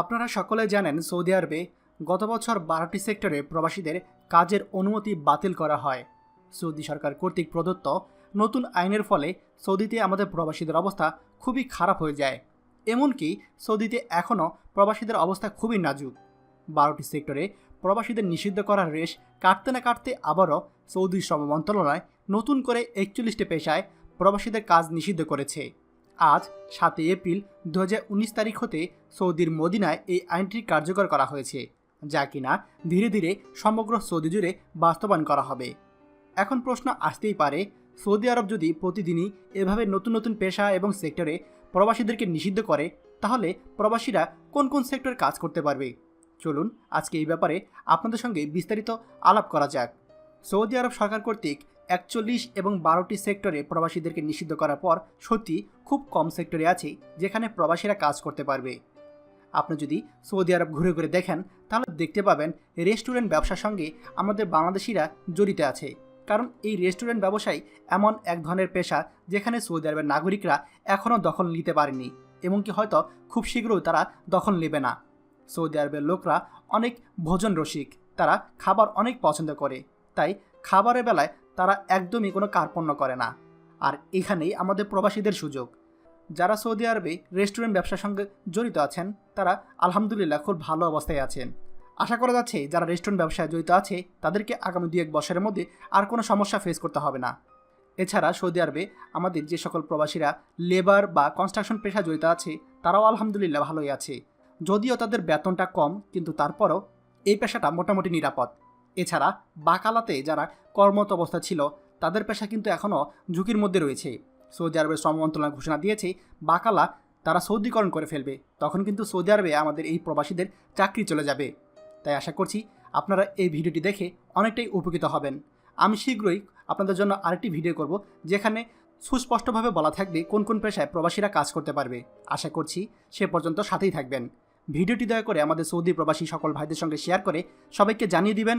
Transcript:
আপনারা সকলে জানেন সৌদি আরবে গত বছর বারোটি সেক্টরে প্রবাসীদের কাজের অনুমতি বাতিল করা হয়। সৌদি সরকার কর্তৃক প্রদত্ত নতুন আইনের ফলে সৌদিতে আমাদের প্রবাসীদের অবস্থা খুবই খারাপ হয়ে যায়। এমনকি সৌদিতে এখনও প্রবাসীদের অবস্থা খুবই নাজুক। বারোটি সেক্টরে প্রবাসীদের নিষিদ্ধ করার রেশ কাটতে না কাটতে আবারও সৌদি শ্রম মন্ত্রণালয় নতুন করে একচল্লিশটি পেশায় প্রবাসীদের কাজ নিষিদ্ধ করেছে। আজ সাতই এপ্রিল দু হাজার উনিশ তারিখ হতে সৌদির মদিনায় এই আইনটি কার্যকর করা হয়েছে, যা কিনা ধীরে ধীরে সমগ্র সৌদি জুড়ে বাস্তবায়ন করা হবে। এখন প্রশ্ন আসতেই পারে, সৌদি আরব যদি প্রতিদিনই এভাবে নতুন নতুন পেশা এবং সেক্টরে প্রবাসীদেরকে নিষিদ্ধ করে, তাহলে প্রবাসীরা কোন কোন সেক্টরে কাজ করতে পারবে? চলুন আজকে এই ব্যাপারে আপনাদের সঙ্গে বিস্তারিত আলাপ করা যাক। সৌদি আরব সরকার কর্তৃক একচল্লিশ এবং বারোটি সেক্টরে প্রবাসীদেরকে নিষিদ্ধ করার পর সত্যি খুব কম সেক্টরে আছে যেখানে প্রবাসীরা কাজ করতে পারবে। আপনি যদি সৌদি আরব ঘুরে ঘুরে দেখেন, তাহলে দেখতে পাবেন রেস্টুরেন্ট ব্যবসার সঙ্গে আমাদের বাংলাদেশিরা জড়িত আছে। কারণ এই রেস্টুরেন্ট ব্যবসায় এমন এক ধরনের পেশা যেখানে সৌদি আরবের নাগরিকরা এখনও দখল নিতে পারেনি, এমনকি হয়তো খুব শীঘ্রই তারা দখল নেবে না। সৌদি আরবের লোকরা অনেক ভোজন রসিক তারা খাবার অনেক পছন্দ করে, তাই খাবারের বেলায় তারা একদমই কোনো কার্পণ্য করে না। আর এখানেই আমাদের প্রবাসীদের সুযোগ। যারা সৌদি আরবে রেস্টুরেন্ট ব্যবসার সঙ্গে জড়িত আছেন, তারা আলহামদুলিল্লাহ খুব ভালো অবস্থায় আছেন। আশা করা যাচ্ছে, যারা রেস্টুরেন্ট ব্যবসায় জড়িত আছে, তাদেরকে আগামী দু এক বছরের মধ্যে আর কোনো সমস্যা ফেস করতে হবে না। এছাড়া সৌদি আরবে আমাদের যে সকল প্রবাসীরা লেবার বা কনস্ট্রাকশন পেশা জড়িত আছে, তারাও আলহামদুলিল্লাহ ভালোই আছে। যদিও তাদের বেতনটা কম, কিন্তু তারপরও এই পেশাটা মোটামুটি নিরাপদ। এছাড়া বাকালাতে যারা কর্মরত অবস্থা ছিল, তাদের পেশা কিন্তু এখনও ঝুঁকির মধ্যে রয়েছে। সৌদি আরবের শ্রম মন্ত্রণালয় ঘোষণা দিয়েছে, বাকালা তারা সৌদিকরণ করে ফেলবে। তখন কিন্তু সৌদি আরবে আমাদের এই প্রবাসীদের চাকরি চলে যাবে। তাই আশা করছি আপনারা এই ভিডিওটি দেখে অনেকটাই উপকৃত হবেন। আমি শীঘ্রই আপনাদের জন্য আরেকটি ভিডিও করব, যেখানে সুস্পষ্টভাবে বলা থাকবে কোন কোন পেশায় প্রবাসীরা কাজ করতে পারবে। আশা করছি সে পর্যন্ত সাথেই থাকবেন। ভিডিওটি দয়া করে আমাদের সৌদি প্রবাসী সকল ভাইদের সঙ্গে শেয়ার করে সবাইকে জানিয়ে দিবেন।